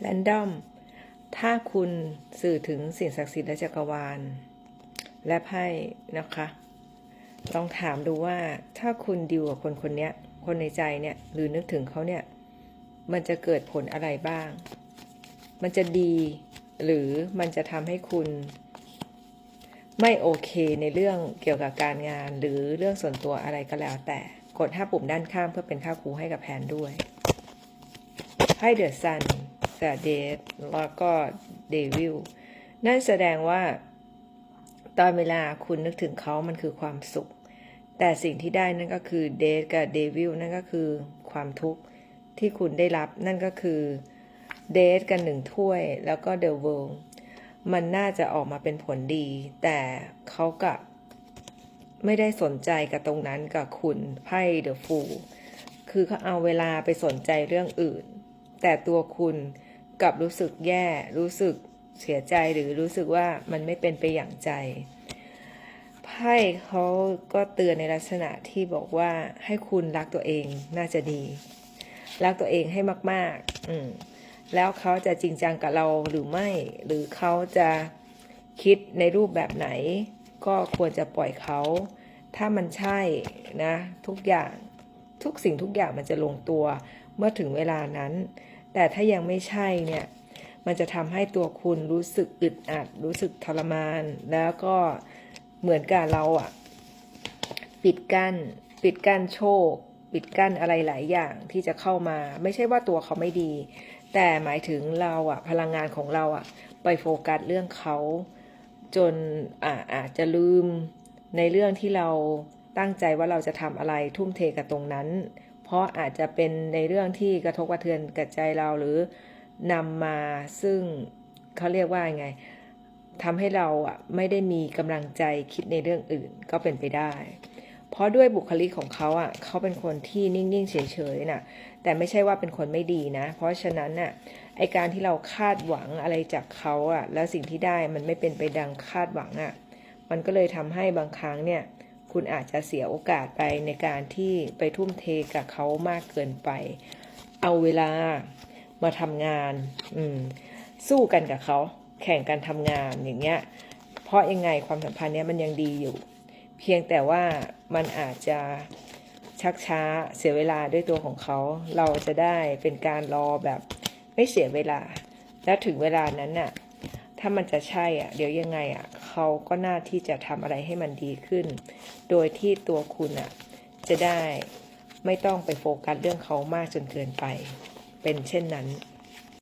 แรนดอม ถ้าคุณสื่อถึงสิ่งศักดิ์สิทธิ์และจักรวาล และไพ่นะคะ ลองถามดูว่าถ้าคุณดิวกับคนคนนี้คนในใจเนี่ยหรือนึกถึงเขาเนี่ย มันจะเกิดผลอะไรบ้าง มันจะดี หรือมันจะทำให้คุณ ไม่โอเคในเรื่องเกี่ยวกับการงาน หรือเรื่องส่วนตัวอะไรก็แล้วแต่กด5ปุ่มด้านข้างเพื่อเป็นค่าครูให้กับแพนด้วยให้เดือะซัน แต่เดทแล้วก็เดวิลนั่นแสดงว่า ตอนเวลาคุณนึกถึงเขามันคือความสุข แต่สิ่งที่ได้นั่นก็คือเดทกับเดวิลนั่นก็คือความทุกข์ที่คุณได้รับนั่นก็คือเดทกันหนึ่งถ้วยแล้วก็เดอะเวิลมันน่าจะออกมาเป็นผลดี แต่เขากับไม่ได้สนใจกับตรงนั้นกับคุณไพ่เดอะฟูคือเขาเอาเวลาไปสนใจเรื่องอื่น แต่ตัวคุณ กับรู้สึกแย่ รู้สึกเสียใจหรือรู้สึกว่ามันไม่เป็นไปอย่างใจไพ่เขาก็เตือนในลักษณะที่บอกว่าให้คุณรักตัวเองน่าจะดี รักตัวเองให้มากๆอืมแล้วเขาจะจริงจังกับเราหรือไม่ หรือเขาจะคิดในรูปแบบไหน ก็ควรจะปล่อยเขา ถ้ามันใช่นะ ทุกอย่างทุกสิ่งทุกอย่างมันจะลงตัวเมื่อถึงเวลานั้น แต่ถ้ายังไม่ใช่เนี่ย มันจะทำให้ตัวคุณรู้สึกอึดอัด รู้สึกทรมาน แล้วก็เหมือนกับเราอะปิดกั้น ปิดกั้นโชค ปิดกั้นอะไรหลายอย่างที่จะเข้ามา ไม่ใช่ว่าตัวเขาไม่ดี แต่หมายถึงเราอะพลังงานของเราอะไปโฟกัสเรื่องเขาจนอาอาจจะลืมในเรื่องที่เราตั้งใจว่าเราจะทำอะไรทุ่มเทกับตรงนั้น เพราะอาจจะเป็นในเรื่องที่กระทบกระเทือนกับใจเราหรือนำมาซึ่งเขาเรียกว่าไงทำให้เราอะไม่ได้มีกำลังใจคิดในเรื่องอื่นก็เป็นไปได้ เพราะด้วยบุคลิกของเขาอะเขาเป็นคนที่นิ่ง ๆ เฉยๆน่ะแต่ไม่ใช่ว่าเป็นคนไม่ดีนะ เพราะฉะนั้นน่ะไอการที่เราคาดหวังอะไรจากเขาอะแล้วสิ่งที่ได้มันไม่เป็นไปดังคาดหวังอะมันก็เลยทำให้บางครั้งเนี่ย คุณอาจจะเสียโอกาสไปในการที่ไปทุ่มเทกับเขามากเกินไป เอาเวลามาทำงาน อืม สู้กันกับเขา แข่งกันทำงานอย่างเงี้ย เพราะยังไงความสัมพันธ์เนี้ยมันยังดีอยู่ เพียงแต่ว่ามันอาจจะชักช้าเสียเวลาด้วยตัวของเขา เราจะได้เป็นการรอแบบไม่เสียเวลา แล้วถึงเวลานั้นน่ะ ถ้ามันจะใช่อะ เดี๋ยวยังไงอะเขาก็น่าที่จะทำอะไรให้มันดีขึ้น โดยที่ตัวคุณอะจะได้ไม่ต้องไปโฟกัสเรื่องเขามากจนเกินไป เป็นเช่นนั้น